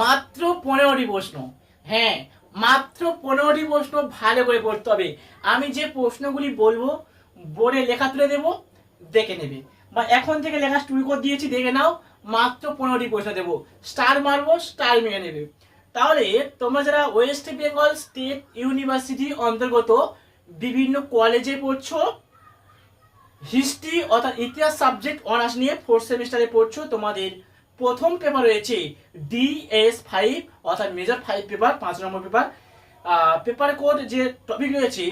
মাত্র পনেরোটি প্রশ্ন। হ্যাঁ মাত্র পনেরোটি প্রশ্ন ভালো করে করতে হবে। আমি যে প্রশ্নগুলি বলব, বোর্ডে লেখা তুলে দেবো, দেখে নেবে। বা এখন থেকে লেখা শুরু করে দিয়েছি, দেখে নাও, মাত্র পনেরোটি প্রশ্ন দেবো। স্টার মারবো, স্টার মেরে নেবে। তাহলে তোমরা যারা ওয়েস্ট বেঙ্গল স্টেট ইউনিভার্সিটি অন্তর্গত বিভিন্ন কলেজে পড়ছো, হিস্ট্রি অর্থাৎ ইতিহাস সাবজেক্ট অনার্স নিয়ে ফোর্থ সেমিস্টারে পড়ছো, তোমাদের প্রথম পেপার রয়েছে ডিএস ফাইভ অর্থাৎ মেজর ফাইভ পেপার পাঁচ নম্বর পেপার পেপার কোড যে টপিক রয়েছে,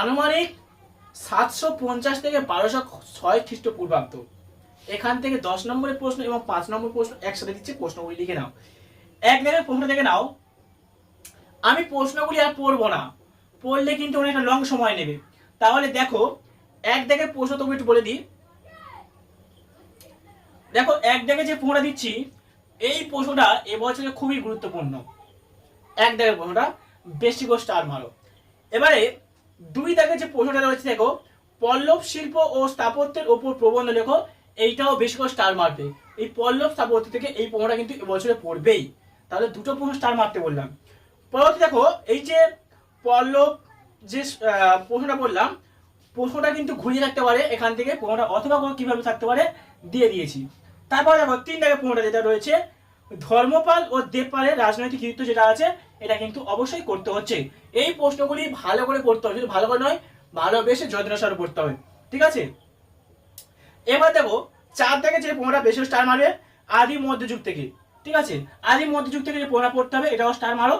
আনুমানিক সাতশো পঞ্চাশ থেকে বারোশো ছয় খ্রিস্টপূর্বাব্দ। এখান থেকে দশ নম্বরের প্রশ্ন এবং পাঁচ নম্বর প্রশ্ন একসাথে দিচ্ছে, প্রশ্নগুলি লিখে নাও। এক জায়গায় প্রশ্ন দেখে নাও। আমি প্রশ্নগুলি আর পড়ব না। পড়লে কিন্তু অনেকটা লং সময় নেবে। তাহলে দেখো, এক দেখে প্রশ্ন তুমি একটু বলে দিই। দেখো, এক দেখে যে প্রশ্নটা দিচ্ছি, এই প্রশ্নটা এবছরে খুবই গুরুত্বপূর্ণ। এক দেখে প্রশ্নটা বেশি করে স্টার মারো। এবারে, দুই দাগে যে প্রশ্নটা রয়েছে, দেখো, পল্লব শিল্প ও স্থাপত্যের ওপর প্রবন্ধ লেখো, এইটাও বেশি করে স্টার মারবে। এই পল্লব স্থাপত্য থেকে এই প্রশ্নটা কিন্তু এবছরে পড়বেই। তাহলে দুটো প্রশ্ন স্টার মারতে বললাম। পরবর্তী দেখো, এই যে পল্লব যে প্রশ্নটা বললাম প্রশ্নটা কিন্তু ঘুরিয়ে রাখতে পারে এখান থেকে প্রশ্নটা অথবা কীভাবে থাকতে পারে, দিয়ে দিয়েছি। তারপর দেখো, তিন দাগে প্রশ্নটা যেটা রয়েছে, ধর্মপাল ও দেবপালের রাজনৈতিক কৃতিত্ব যেটা আছে, এটা কিন্তু অবশ্যই করতে হচ্ছে। এই প্রশ্নগুলি ভালো করে পড়তে হবে, শুধু ভালো করে নয়, ভালোবেসে যত্নসার পড়তে হবে। ঠিক আছে? এবার দেখো, চার থেকে যে পনেরোটা বেশি স্টার মারবে, আদি মধ্যযুগ থেকে। ঠিক আছে? আদি মধ্যযুগ থেকে যে পনেরো পড়তে হবে, এটাও স্টার মারো।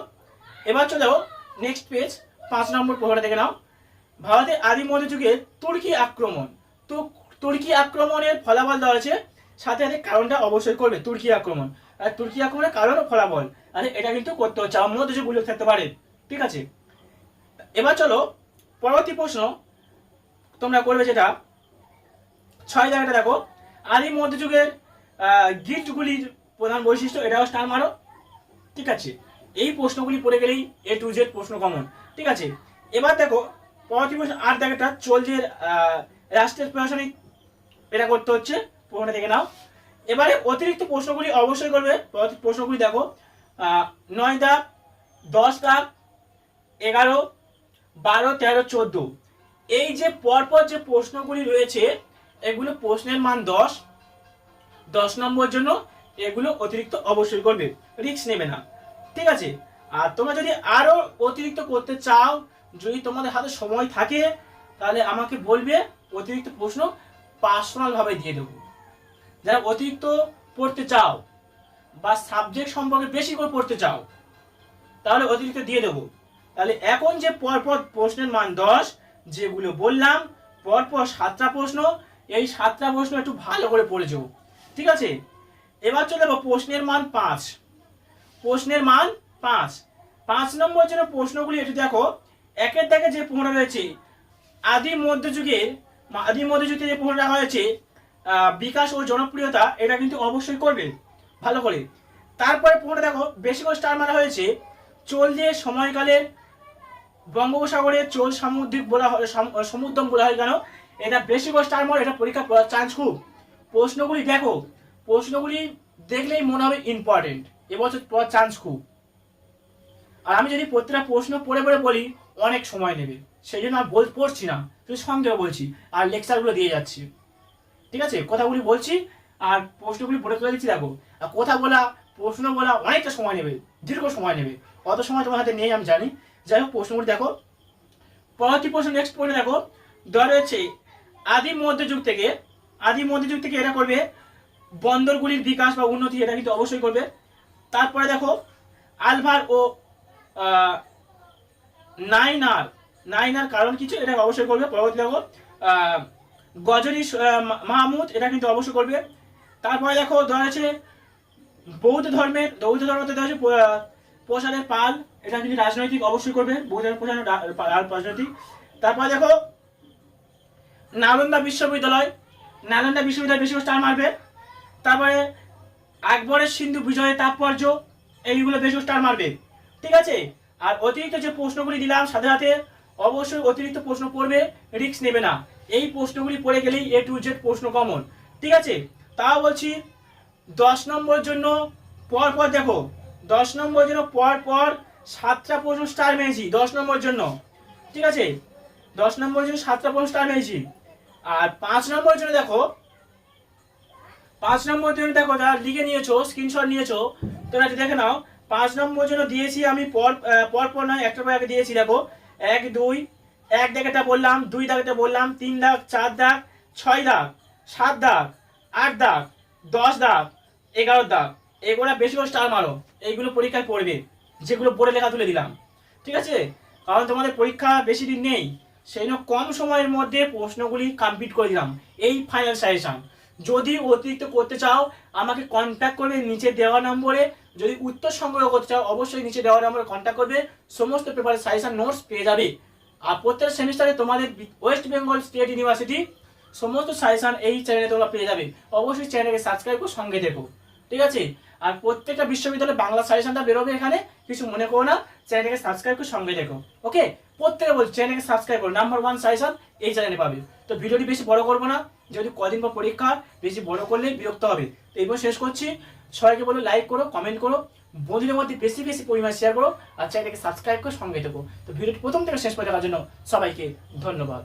এবার চলে যাও নেক্সট পেজ পাঁচ নম্বর পনেরোটা দেখে নাও। ভারতের আদি মধ্যযুগে তুর্কি আক্রমণ। তো তুর্কি আক্রমণের ফলাফল দেওয়া আছে সাথে সাথে কারণটা অবশ্যই করবে, তুর্কি আক্রমণ। আর তুর্কি আক্রমণের কারণ ফলাফল। আরে, এটা কিন্তু করতে হচ্ছে আমার মধ্যযুগ উল্লেখ থাকতে পারে। ঠিক আছে? এবার চলো, পরবর্তী প্রশ্ন তোমরা করবে যেটা। ছয় জায়গাটা দেখো। আদি মধ্যযুগের গিফটগুলির প্রধান বৈশিষ্ট্য, এটাও স্টার মারো। ঠিক আছে? এই প্রশ্নগুলি পড়ে গেলেই এ টু জেড প্রশ্ন কমন ঠিক আছে? এবার দেখো, পরবর্তী প্রশ্ন আট জায়গাটা চলছে রাষ্ট্রের প্রশাসনিক, এটা করতে হচ্ছে। প্রশ্নটা দেখে নাও। এবারে অতিরিক্ত প্রশ্নগুলি অবশ্যই করবে। প্রশ্নগুলি দেখো। নয় দাগ, দশ দাগ, এগারো, বারো, তেরো, চোদ্দ। এই যে পরপর যে প্রশ্নগুলি রয়েছে, এগুলো প্রশ্নের মান দশ। দশ নম্বর জন্য এগুলো অতিরিক্ত অবশ্যই করবে। রিস্ক নেবে না। ঠিক আছে? আর তোমরা যদি আরও অতিরিক্ত করতে চাও, যদি তোমাদের হাতে সময় থাকে, তাহলে আমাকে বলবে, অতিরিক্ত প্রশ্ন পার্সোনাল ভাবে দিয়ে দেবো। যারা অতিরিক্ত পড়তে চাও বা সাবজেক্ট সম্পর্কে বেশি করে পড়তে চাও, তাহলে অতিরিক্ত দিয়ে দেবো। তাহলে এখন যে পরপর প্রশ্নের মান দশ, যেগুলো বললাম, পরপর সাতটা প্রশ্ন, এই সাতটা প্রশ্ন একটু ভালো করে পড়ে যাও ঠিক আছে? এবার চলে যাব প্রশ্নের মান পাঁচ। প্রশ্নের মান পাঁচ। পাঁচ নম্বর জন্য প্রশ্নগুলি, একটু দেখো। একের দাগে যে প্রশ্ন রয়েছে আদি মধ্যযুগের আদি মধ্যযুগে যে প্রশ্নটা হয়েছে বিকাশ ও জনপ্রিয়তা এটা কিন্তু অবশ্যই করবে। ভালো করে। তারপরে প্রশ্নটা দেখো, বেশি করে স্টার মারা হয়েছে। চলছে সময়কালের বঙ্গোপসাগরে চোল সামুদ্রিক বলা হয়, সাম- সমুদ্রম বলা হয় কেন? এটা বেশি করে স্টার মার, এটা পরীক্ষা চান্স খুব। প্রশ্নগুলি দেখো, প্রশ্নগুলি দেখলেই মনে হবে ইম্পর্টেন্ট এবছর পড়ার চান্স খুব। আর আমি যদি প্রত্যেকটা প্রশ্ন পড়ে পড়ে বলি, অনেক সময় নেবে। সেই জন্য আমি বল পড়ছি না, শুধু সন্দেহ বলছি, আর লেকচারগুলো দিয়ে যাচ্ছি। ঠিক আছে? কথাগুলি বলছি আর প্রশ্নগুলি পড়ে তুলে দিচ্ছি, দেখো। আর কথা বলা, প্রশ্ন বলা অনেকটা সময় নেবে, দীর্ঘ সময় নেবে। অত সময় তোমার হাতে নেই, আমি জানি। যাই হোক, প্রশ্নগুলি দেখো। পরবর্তী প্রশ্ন নেক্সট পড়ে, দেখো। দেওয়া রয়েছে, আদি মধ্যযুগ থেকে, আদি মধ্যযুগ থেকে এটা করবে বন্দরগুলির বিকাশ বা উন্নতি, এটা কিন্তু অবশ্যই করবে। তারপরে দেখো, আলভার ও নাইনার নাইনার কারণ কিছু, এটা অবশ্যই করবে। পরবর্তী দেখো আহ, মাহমুদ এটা কিন্তু অবশ্যই করবে। তারপরে দেখো ধরা আছে বৌদ্ধ ধর্মের বৌদ্ধ ধর্মতে আছে প- প্রসারের পাল এটা কিন্তু রাজনৈতিক অবশ্যই করবে বৌদ্ধ পাল রাজনৈতিক। তারপরে দেখো নালন্দা বিশ্ববিদ্যালয় নালন্দা বিশ্ববিদ্যালয় বেশি স্টার মারবে। তারপরে আকবরের সিন্ধু বিজয়ের তাৎপর্য এইগুলো বেশি স্টার মারবে। ঠিক আছে? আর অতিরিক্ত যে প্রশ্নগুলি দিলাম সাথে সাথে অবশ্যই অতিরিক্ত প্রশ্ন পড়বে রিস্ক নেবে না। এই প্রশ্নগুলি পড়ে গেলেই এ টু জেড প্রশ্ন কমন ঠিক আছে? তাও বলছি, দশ নম্বর জন্য পর পর দেখো, দশ নম্বর জন্য পর পর সাতটা প্রশ্ন স্টার মেরেছি দশ নম্বর জন্য। ঠিক আছে? দশ নম্বর জন্য সাতটা প্রশ্ন স্টার মেরেছি। আর পাঁচ নম্বর জন্য দেখো, পাঁচ নম্বর জন্য দেখো, যারা লিখে নিয়েছো স্ক্রিনশট নিয়েছো, তোমরা দেখে নাও। পাঁচ নম্বর জন্য দিয়েছি আমি পর পর নয় একটা পর আগে দিয়েছি, দেখো। এক, দুই এক দাগেটা বললাম, দুই দাগেটা বললাম, তিন দাগ, চার দাগ, ছয় দাগ, সাত দাগ, আট দাগ, দশ দাগ, এগারো দাগ। এগুলো বেশি করে স্টার মারো। এইগুলো পরীক্ষায় পড়বে। যেগুলো বোর্ডে লেখা তুলে দিলাম। ঠিক আছে? কারণ তোমাদের পরীক্ষা বেশি দিন নেই। সেই জন্য কম সময়ের মধ্যে প্রশ্নগুলি কমপ্লিট করে দিলাম। এই ফাইনাল সাজেশন যদি অতিরিক্ত করতে চাও, আমাকে কন্ট্যাক্ট করবে নিচে দেওয়া নম্বরে। যদি উত্তর সংগ্রহ করতে চাও, অবশ্যই নিচে দেওয়া নম্বরে কন্ট্যাক্ট করবে। সমস্ত পেপারের সাজেশন নোটস পেয়ে যাবে। আর প্রত্যেক সেমিস্টারে তোমাদের ওয়েস্ট বেঙ্গল স্টেট ইউনিভার্সিটি সমস্ত সাজেশন এই চ্যানেলে তোমরা পেয়ে যাবে। অবশ্যই চ্যানেলকে সাবস্ক্রাইব করে, সঙ্গে দেখো ঠিক আছে? আর প্রত্যেকটা বিশ্ববিদ্যালয়ে বাংলা সাজেশনটা বেরোবে এখানে, কিছু মনে করো না চ্যানেলকে সাবস্ক্রাইব করে, সঙ্গে দেখো ওকে প্রত্যেকে বলছি চ্যানেলকে সাবস্ক্রাইব করো। নাম্বার ওয়ান সাজেশন এই চ্যানেলে পাবে। তো ভিডিওটি বেশি বড় করব না যদি কদিন পর পরীক্ষা, বেশি বড় করলে বিরক্ত হবে। তো এইবার শেষ করছি। সবাইকে বলো লাইক করো কমেন্ট করো। বন্ধুদের মধ্যে বেশি বেশি পরিমাণে শেয়ার করো আর চ্যানেলকে সাবস্ক্রাইব করে সঙ্গে দেবো তো ভিডিওটি প্রথম থেকে শেষ করে দেখার জন্য সবাইকে ধন্যবাদ।